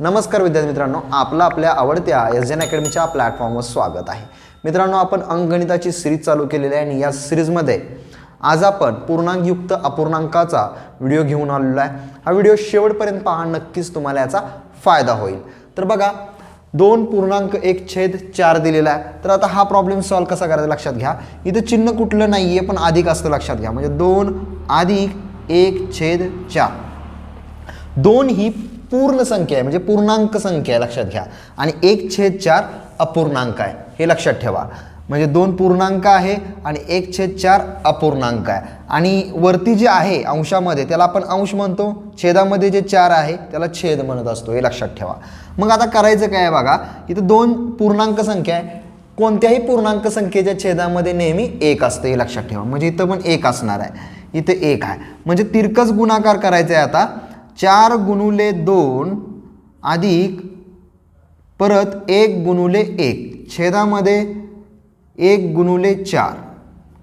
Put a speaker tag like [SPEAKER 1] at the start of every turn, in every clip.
[SPEAKER 1] नमस्कार विद्यार्थी मित्रांनो आपलं आपल्या आवडत्या एस एन अकॅडमीच्या प्लॅटफॉर्मवर स्वागत आहे. मित्रांनो आपण अंकगणिताची सिरीज चालू केलेली आहे आणि या सिरीजमध्ये आज आपण पूर्णांकयुक्त अपूर्णांकाचा व्हिडिओ घेऊन आलेलो आहे. हा व्हिडिओ शेवटपर्यंत पहा नक्कीच तुम्हाला याचा फायदा होईल. तर बघा दोन पूर्णांक एक छेद चार दिलेला आहे. तर आता हा प्रॉब्लेम सॉल्व कसा करायचा लक्षात घ्या. इथं चिन्ह कुठलं नाही आहे पण अधिक असतं लक्षात घ्या. म्हणजे दोन अधिक एक छेद चार. दोन ही पूर्ण संख्या आहे म्हणजे पूर्णांक संख्या आहे लक्षात घ्या. आणि एक छेद चार अपूर्णांक आहे हे लक्षात ठेवा. म्हणजे दोन पूर्णांक आहे आणि एक छेद चार अपूर्णांक आहे. आणि वरती जे आहे अंशामध्ये त्याला आपण अंश म्हणतो. छेदामध्ये जे चार आहे त्याला छेद म्हणत असतो हे लक्षात ठेवा. मग आता करायचं काय आहे बघा इथं दोन पूर्णांक संख्या आहे. कोणत्याही पूर्णांक संख्येच्या छेदामध्ये नेहमी एक असतं हे लक्षात ठेवा. म्हणजे इथं पण एक असणार आहे. इथं एक आहे. म्हणजे तिरकस गुणाकार करायचा आहे आता. चार गुणुले दोन अधिक परत एक गुणुले एक. छेदामध्ये एक गुणुले चार.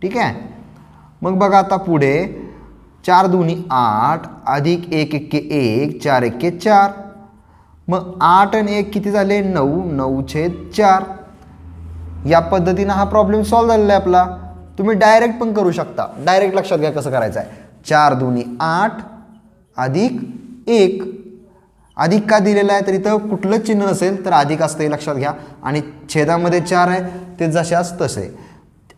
[SPEAKER 1] ठीक आहे? मग बघा आता पुढे. चार दोन्ही आठ अधिक एक एक्के एक चार एक्के चार. मग आठ आणि एक किती झाले? नऊ नऊ छेद चार. या पद्धतीनं हा प्रॉब्लेम सॉल्व झालेला आहे आपला. तुम्ही डायरेक्ट पण करू शकता. डायरेक्ट लक्षात घ्या कसं करायचं आहे चार दोन्ही आठ अधिक एक. अधिक का दिलेला आहे? तर इथं कुठलं चिन्ह नसेल तर अधिक असतं हे लक्षात घ्या. आणि छेदामध्ये चार आहे ते जशाच तसे.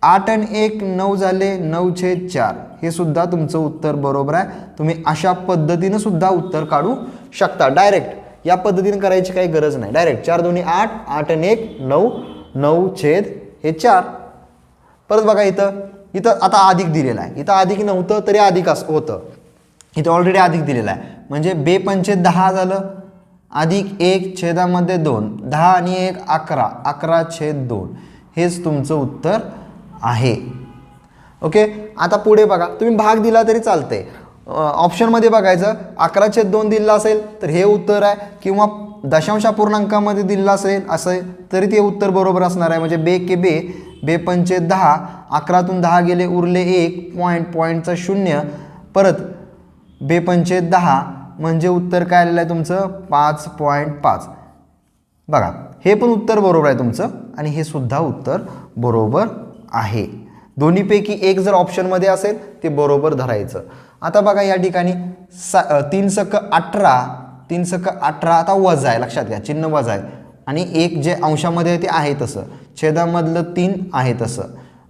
[SPEAKER 1] आठ आणि एक नऊ झाले नऊ छेद चार. हे सुद्धा तुमचं उत्तर बरोबर आहे. तुम्ही अशा पद्धतीनं सुद्धा उत्तर काढू शकता. डायरेक्ट या पद्धतीनं करायची काही गरज नाही. डायरेक्ट चार दोन्ही आठ. आठ आणि एक नऊ. नऊ छेद हे चार. परत बघा इथं. इथं आता अधिक दिलेलं आहे. इथं अधिक नव्हतं तरी अधिक असं होतं. इथं ऑलरेडी अधिक दिलेला आहे. म्हणजे बे दहा झालं अधिक एक छेदामध्ये दोन दहा आणि एक अकरा अकरा छेद दोन. हेच तुमचं उत्तर आहे. ओके आता पुढे बघा. तुम्ही भाग दिला तरी चालते ऑप्शनमध्ये बघायचं. अकरा छेद दोन दिलं असेल तर हे उत्तर आहे. किंवा दशांश पूर्णांकामध्ये दिलं असेल असं तरी ते उत्तर बरोबर असणार आहे. म्हणजे बे के बे बे पंचे दहा अकरातून दहा गेले उरले एक पॉईंट पॉईंटचं शून्य. परत बेपंचे दहा म्हणजे उत्तर काय आलेलं आहे तुमचं? पाच पॉईंट पाच. बघा हे पण उत्तर बरोबर आहे तुमचं आणि हे सुद्धा उत्तर बरोबर आहे. दोन्हीपैकी एक जर ऑप्शनमध्ये असेल ते बरोबर धरायचं. आता बघा या ठिकाणी सा तीन सक अठरा तीन सक अठरा आता वजा आहे लक्षात घ्या चिन्ह वजा आहे. आणि एक जे अंशामध्ये आहे ते आहे तसं. छेदामधलं तीन आहे तसं.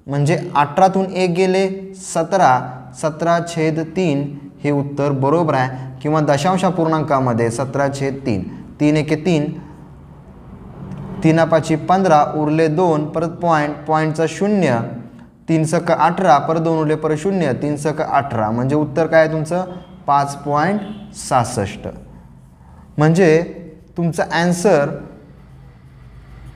[SPEAKER 1] म्हणजे अठरातून एक गेले सतरा सतरा छेद तीन हे उत्तर बरोबर आहे. किंवा दशांश पूर्णांकामध्ये सतरा छेद तीन. तीन एके तीन. तीनापाची पंधरा उरले दोन परत पॉईंट पॉईंटचं शून्य. तीन सक अठरा परत दोन उरले परत शून्य. तीन सक अठरा. म्हणजे उत्तर काय आहे तुमचं? पाच पॉईंट सहासष्ट. म्हणजे तुमचं ॲन्सर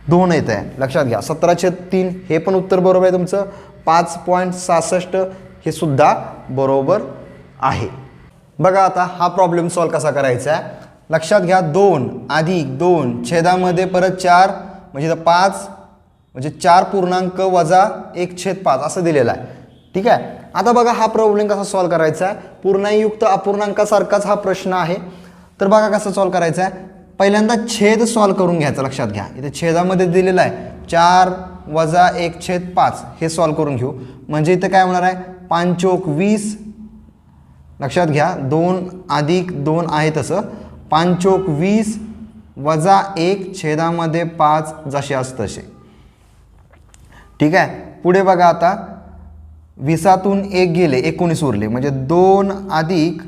[SPEAKER 1] दोन येत आहे. लक्षात घ्या. सतरा छेद तीन हे पण उत्तर बरोबर आहे तुमचं. पाच पॉईंट सहासष्ट हे सुद्धा बरोबर आहे. बघा आता हा प्रॉब्लेम सॉल्व कसा करायचा आहे? लक्षात घ्या दोन अधिक दोन छेदामध्ये परत चार म्हणजे तर पाच म्हणजे चार पूर्णांक वजा एक छेद पाच असं दिलेलं आहे. ठीक आहे? आता बघा हा प्रॉब्लेम कसा सॉल्व करायचा आहे? पूर्णायुक्त अपूर्णांकासारखाच हा प्रश्न आहे. तर बघा कसं सॉल्व करायचा आहे? पहिल्यांदा छेद सॉल्व करून घ्यायचा लक्षात घ्या. इथे छेदामध्ये दिलेलं आहे. चार वजा एक छेद पाच हे सॉल्व करून घेऊ. म्हणजे इथं काय होणार आहे? पांचोक वीस लक्षात घ्या दोन अधिक दोन आहे तसं. पांचोक वीस वजा एक छेदामध्ये पाच जसे जशास तसे. ठीक आहे? पुढे बघा आता. विसातून एक गेले एकोणीस उरले. म्हणजे दोन अधिक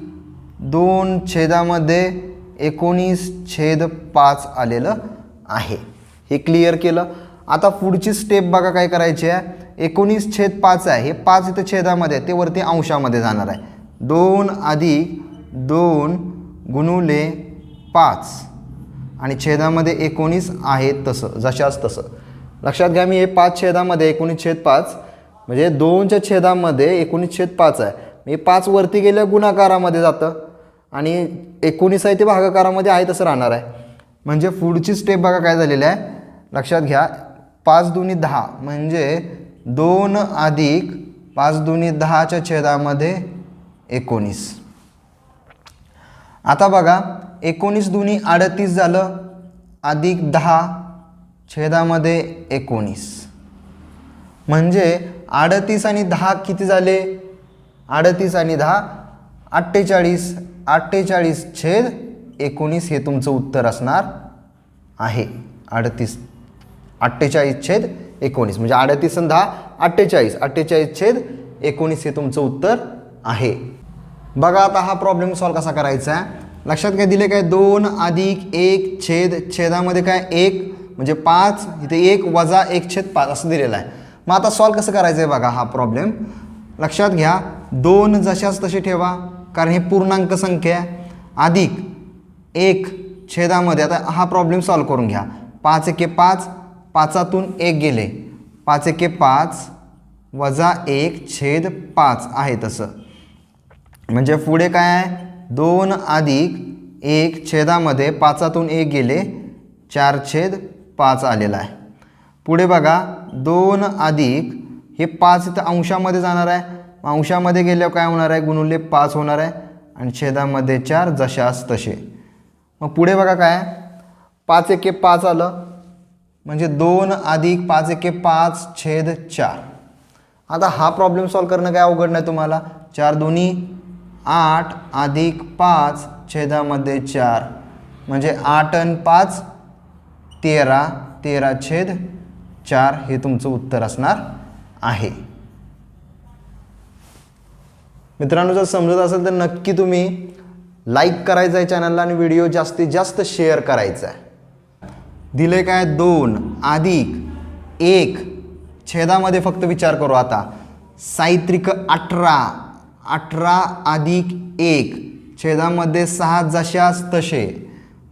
[SPEAKER 1] दोन छेदामध्ये एकोणीस छेद पाच आलेलं आहे. हे क्लिअर केलं. आता पुढची स्टेप बघा काय करायची आहे. एकोणीस छेद पाच आहे. हे पाच इथं छेदामध्ये आहे. ते वरती अंशामध्ये जाणार आहे. दोन अधिक दोन गुणुले पाच. आणि छेदामध्ये एकोणीस आहे तसं जशाच तसं. लक्षात घ्या मी हे पाच छेदामध्ये एकोणीस छेद पाच म्हणजे दोनच्या छेदामध्ये एकोणीस छेद पाच आहे. मी पाच वरती गेल्या गुणाकारामध्ये जातं आणि एकोणीस आहे ते भागाकारामध्ये आहे तसं राहणार आहे. म्हणजे पुढची स्टेप बघा काय झालेली आहे. लक्षात घ्या पाच दोन्ही दहा म्हणजे दोन अधिक पाच दोन्ही दहाच्या छेदामध्ये एकोणीस. आता बघा एकोणीस दुनी अडतीस झालं अधिक दहा छेदामध्ये एकोणीस. म्हणजे अडतीस आणि दहा किती झाले? अडतीस आणि दहा अठ्ठेचाळीस अठ्ठेचाळीस छेद एकोणीस हे तुमचं उत्तर असणार आहे. अडतीस अठ्ठेचाळीस छेद एकोणीस. म्हणजे अडतीस आणि दहा अठ्ठेचाळीस. अठ्ठेचाळीस छेद एकोणीस हे तुमचं उत्तर आहे. बघा आता हा प्रॉब्लेम सॉल्व कसा करायचा आहे. लक्षात काय दिले काय? दोन अधिक एक छेद छेदामध्ये काय? एक म्हणजे पाच इथे एक वजा एक छेद पाच असं दिलेलं आहे. मग आता सॉल्व कसं करायचं आहे बघा हा प्रॉब्लेम लक्षात घ्या दोन जशाच तसे ठेवा कारण हे पूर्णांक संख्या आहे. अधिक एक छेदामध्ये आता हा प्रॉब्लेम सॉल्व करून घ्या. पाच एके पाच पाचातून एक गेले. पाच एके पाच वजा एक छेद पाच आहे तसं. म्हणजे पुढे काय आहे? दोन अधिक एक छेदामध्ये पाचातून एक गेले चार छेद पाच आलेला आहे. पुढे बघा दोन अधिक हे पाच इथं अंशामध्ये जाणार आहे. मग अंशामध्ये गेल्यावर काय होणार आहे? गुणुले पाच होणार आहे आणि छेदामध्ये चार जशास तसे. मग पुढे बघा काय पाच एके पाच आलं. म्हणजे दोन अधिक पाच एके पाच छेद चार. आता हा प्रॉब्लेम सॉल्व करणं काय अवघड नाही तुम्हाला? चार दोन्ही आठ अधिक पाच छेदामध्ये चार. म्हणजे आठ आणि पाच तेरा. तेरा छेद चार हे तुमचं उत्तर असणार आहे. मित्रांनो जर समजत असेल तर नक्की तुम्ही लाईक करायचं आहे चॅनलला आणि व्हिडिओ जास्तीत जास्त शेअर करायचा आहे. दिले काय? दोन. अधिक एक. छेदामध्ये फक्त विचार करू आता. साहित्रिक अठरा. अठरा अधिक एक. छेदामध्ये सहा जशास तसे.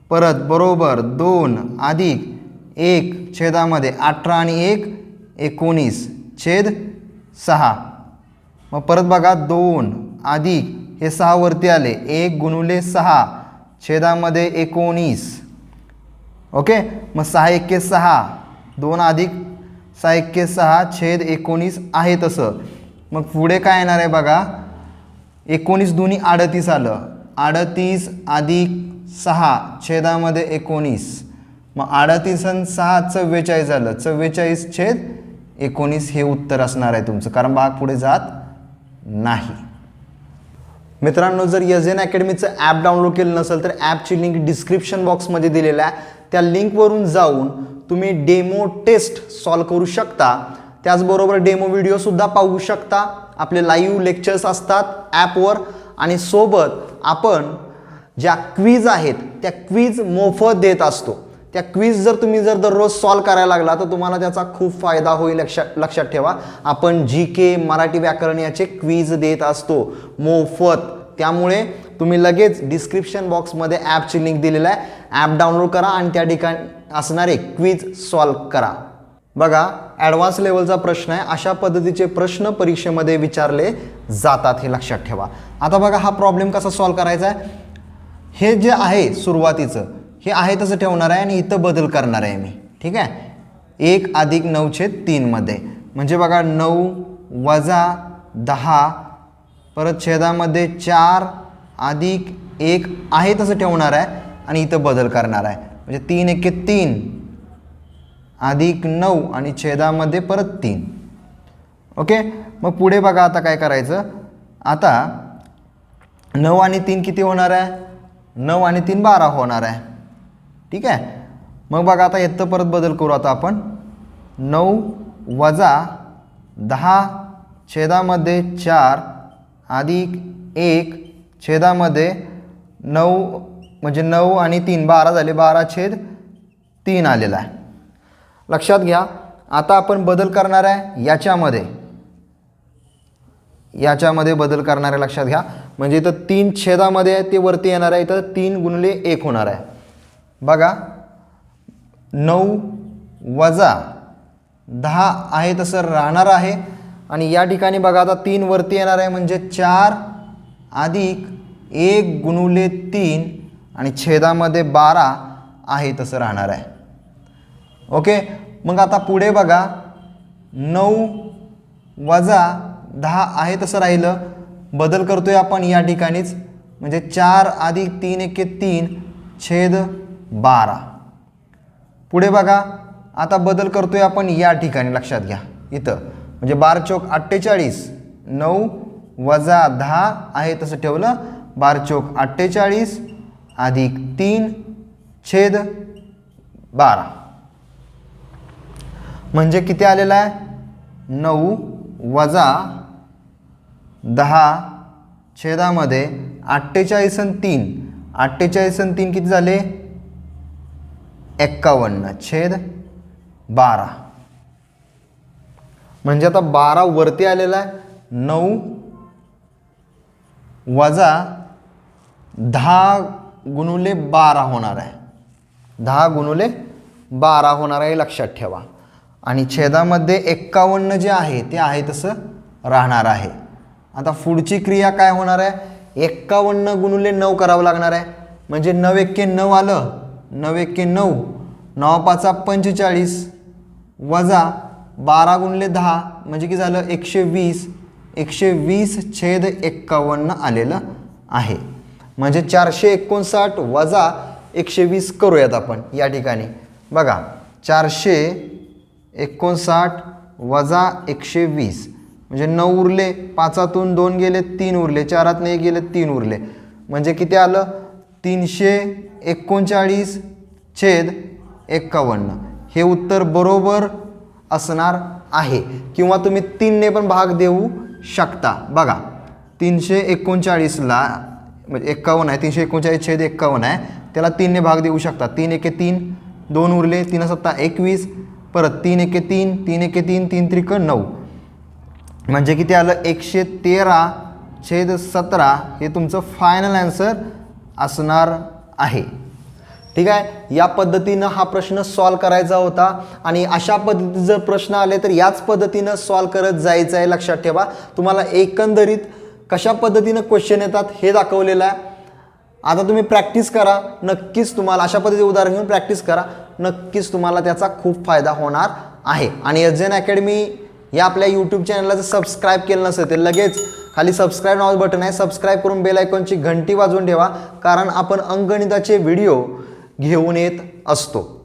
[SPEAKER 1] परत बरोबर दोन अधिक एक. छेदामध्ये अठरा आणि एक एकोणीस. छेद सहा. मग परत बघा दोन अधिक हे सहा वरती आले. एक गुणुले सहा. छेदामध्ये एकोणीस. ओके? मग सहा एक्के सहा. दोन अधिक सहा एक्के सहा. छेद एकोणीस आहे तसं. मग पुढे काय येणार आहे बघा? एकोणीस दोन्ही अडतीस आलं. अडतीस अधिक सहा छेदामध्ये एकोणीस. मग अडतीस आणि सहा चव्वेचाळीस झालं. चव्वेचाळीस छेद एकोणीस हे उत्तर असणार आहे तुमचं कारण भाग पुढे जात नाही. मित्रांनो जर एस एन अकॅडमीचं ॲप डाउनलोड केलं नसेल तर ॲपची लिंक डिस्क्रिप्शन बॉक्समध्ये दिलेलं आहे. त्या लिंकवरून जाऊन तुम्ही डेमो टेस्ट सॉल्व करू शकता. त्याचबरोबर डेमो व्हिडिओसुद्धा पाहू शकता. आपले लाईव्ह लेक्चर्स असतात ॲपवर आणि सोबत आपण ज्या क्वीज आहेत त्या क्वीज मोफत देत असतो. त्या क्वीज जर तुम्ही जर दररोज सॉल्व करायला लागला तर तुम्हाला त्याचा खूप फायदा होईल लक्षात लक्षात ठेवा. आपण जी के मराठी व्याकरण याचे क्वीज देत असतो मोफत. त्यामुळे तुम्ही लगेच डिस्क्रिप्शन बॉक्समध्ये ॲपची लिंक दिलेला आहे. ॲप डाउनलोड करा आणि त्या ठिकाणी असणारे क्वीज सॉल्व करा. बघा ॲडव्हान्स लेवलचा प्रश्न आहे. अशा पद्धतीचे प्रश्न परीक्षेमध्ये विचारले जातात हे लक्षात ठेवा. आता बघा हा प्रॉब्लेम कसा सॉल्व करायचा आहे? हे जे आहे सुरुवातीचं हे आहे तसं ठेवणार आहे आणि इथं बदल करणार आहे मी. ठीक आहे? एक अधिक नऊ छेद तीनमध्ये म्हणजे बघा नऊ वजा दहा परत छेदामध्ये चार अधिक एक आहे तसं ठेवणार आहे आणि इथं बदल करणार आहे. म्हणजे तीन एके तीन. अधिक नऊ आणि छेदामध्ये परत तीन. ओके? मग पुढे बघा आता काय करायचं? आता नऊ आणि तीन किती होणार आहे? नऊ आणि तीन बारा होणार आहे. ठीक आहे? मग बघा आता येतं परत बदल करू आता आपण. नऊ वजा दहा छेदामध्ये चार अधिक एक छेदामध्ये नऊ म्हणजे नऊ आणि तीन बारा झाले बारा छेद तीन आलेला आहे. लक्षात घ्या आता आपण बदल करणार आहे याच्यामध्ये. याच्यामध्ये बदल करणार आहे लक्षात घ्या. म्हणजे इथं तीन छेदामध्ये आहे ते वरती येणार आहे इथं तीन गुणले एक होणार आहे. बघा नऊ वजा दहा आहे तसं राहणार आहे. आणि या ठिकाणी बघा आता तीन वरती येणार आहे म्हणजे चार अधिक एक गुणुले तीन आणि छेदामध्ये बारा आहे तसं राहणार आहे. ओके? मग आता पुढे बघा. नऊ वजा दहा आहे तसं राहिलं. बदल करतोय आपण या ठिकाणीच. म्हणजे चार अधिक तीन एके तीन छेद बारा. पुढे बघा. आता बदल करतोय आपण या ठिकाणी लक्षात घ्या. इथं. म्हणजे बार चौक अठ्ठेचाळीस. नऊ वजा दहा आहे तसं ठेवलं. बार चौक अठ्ठेचाळीस अधिक तीन छेद बारा. म्हणजे किती आलेला आहे? नऊ वजा दहा छेदामध्ये अठ्ठेचाळीस आणि तीन. अठ्ठेचाळीस आणि तीन किती झाले? एक्कावन्न. छेद बारा. म्हणजे आता बारा वरती आलेला आहे. नऊ वजा दहा गुणुले बारा होणार आहे. दहा गुणुले बारा होणार आहे लक्षात ठेवा. आणि छेदामध्ये एक्कावन्न जे आहे ते आहे तसं राहणार आहे. आता पुढची क्रिया काय होणार आहे? एक्कावन्न गुणुले नऊ करावं लागणार आहे. म्हणजे नऊ एक्के नऊ आलं नऊ एक्के नऊ नऊ पाचा पंचेचाळीस वजा बारा गुणले दहा म्हणजे की झालं एकशे वीस. एकशे वीस छेद एक्कावन्न आलेलं आहे. म्हणजे चारशे एकोणसाठ वजा एकशे वीस करूयात आपण या ठिकाणी. बघा चारशे एकोणसाठ वजा एकशे वीस म्हणजे नऊ उरले पाचातून दोन गेले तीन उरले. चारात एक गेले तीन उरले. म्हणजे किती आलं? तीनशे एकोणचाळीस छेद एक्कावन्न हे उत्तर बरोबर असणार आहे. किंवा तुम्ही तीनने पण भाग देऊ शकता. बघा तीनशे एकोणचाळीसला म्हणजे एक्कावन्न आहे तीनशे एकोणचाळीस छेद एक्कावन्न आहे. त्याला तीनने भाग देऊ शकता. तीन एके तीन दोन उरले तीन सत्ता एकवीस परत तीन एके तीन तीन एके तीन तीन त्रिक नऊ. म्हणजे किती आलं? एकशे तेरा छेद सतरा हे तुमचं फायनल ॲन्सर असणार आहे. ठीक आहे? या पद्धतीनं हा प्रश्न सॉल्व करायचा होता आणि अशा पद्धतीचे जर प्रश्न आले तर याच पद्धतीनं सॉल्व करत जायचं आहे. लक्षात ठेवा. तुम्हाला एकंदरीत कशा पद्धतीनं क्वेश्चन येतात हे दाखवलेलं आहे. आता तुम्ही प्रॅक्टिस करा. नक्कीच तुम्हाला अशा पद्धतीचे उदाहरण घेऊन प्रॅक्टिस करा. नक्कीच तुम्हाला त्याचा खूप फायदा होणार आहे. आणि एस एन अकॅडमी या आपल्या यूट्यूब चॅनलला जर सबस्क्राईब केलं नसेल तर लगेच खाली सबस्क्राईब नावाचं बटन आहे. सबस्क्राईब करून बेल आयकॉनची घंटी वाजवून ठेवा कारण आपण अंगणिताचे व्हिडिओ घेऊन येत असतो.